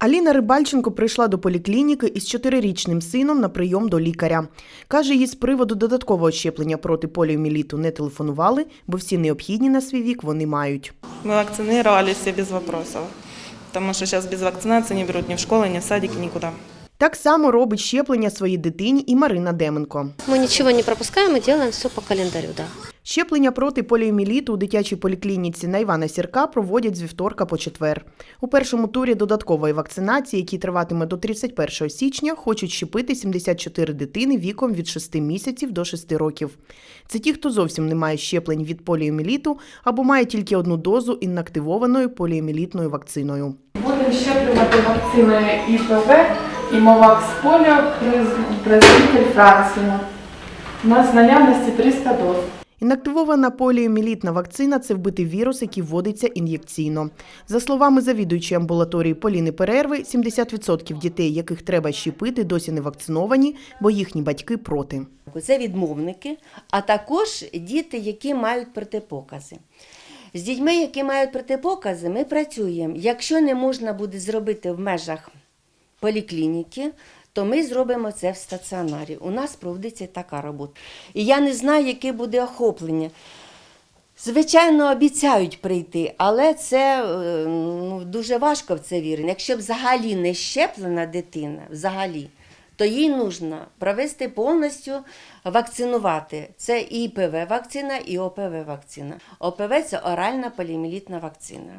Аліна Рибальченко прийшла до поліклініки із чотирирічним сином на прийом до лікаря. Каже, їй з приводу додаткового щеплення проти поліоміеліту не телефонували, бо всі необхідні на свій вік вони мають. Мы вакцинировались все без вопросов. Потому что сейчас без вакцинации не берут ни в школы, ни в садики, никуда. Так само робить щеплення своїй дитині і Марина Деменко. Мы ничего не пропускаем и делаем все по календарю, да. Щеплення проти поліоміеліту у дитячій поліклініці на Івана Сірка проводять з вівторка по четвер. У першому турі додаткової вакцинації, який триватиме до 31 січня, хочуть щепити 74 дитини віком від 6 місяців до 6 років. Це ті, хто зовсім не має щеплень від поліоміеліту або має тільки одну дозу інактивованою поліоміелітною вакциною. Будемо щеплювати вакциною ІПВ і Мовакс Поліо представитель Франції. У нас наявності 300 доз. Інактивована поліоміелітна вакцина це вбитий вірус, який вводиться ін'єкційно. За словами завідуючої амбулаторії Поліни Перерви, 70% дітей, яких треба щепити, досі не вакциновані, бо їхні батьки проти. Це відмовники, а також діти, які мають протипокази. З дітьми, які мають протипокази, ми працюємо. Якщо не можна буде зробити в межах поліклініки, то ми зробимо це в стаціонарі. У нас проводиться така робота. І я не знаю, яке буде охоплення. Звичайно, обіцяють прийти, але це е, ну, дуже важко в це вірити. Якщо взагалі не щеплена дитина, взагалі, то їй потрібно провести повністю вакцинувати. Це і ІПВ вакцина, і ОПВ вакцина. ОПВ це оральна поліоміелітна вакцина.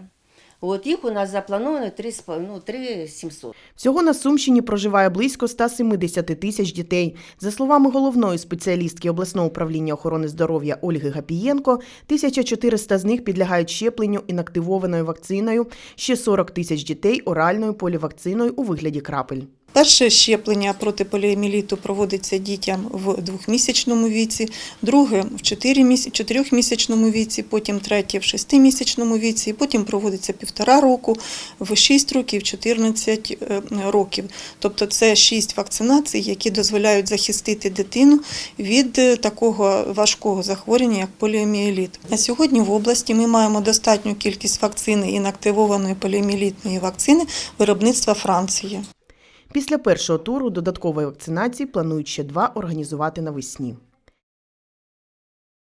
От їх у нас заплановано 3, ну, 3 700. Всього на Сумщині проживає близько 170 тисяч дітей. За словами головної спеціалістки обласного управління охорони здоров'я Ольги Гапієнко, 1400 з них підлягають щепленню інактивованою вакциною, ще 40 тисяч дітей оральною полівакциною у вигляді крапель. Перше щеплення проти поліоміеліту проводиться дітям в двохмісячному віці, друге в чотирьохмісячному віці, потім третє в шестимісячному віці, потім проводиться півтора року, в 6 років, 14 е, років. Тобто це шість вакцинацій, які дозволяють захистити дитину від е, такого важкого захворювання, як поліоміеліт. На сьогодні в області ми маємо достатню кількість вакцини інактивованої поліоміелітної вакцини виробництва Франції. Після першого туру додаткової вакцинації планують ще два організувати навесні.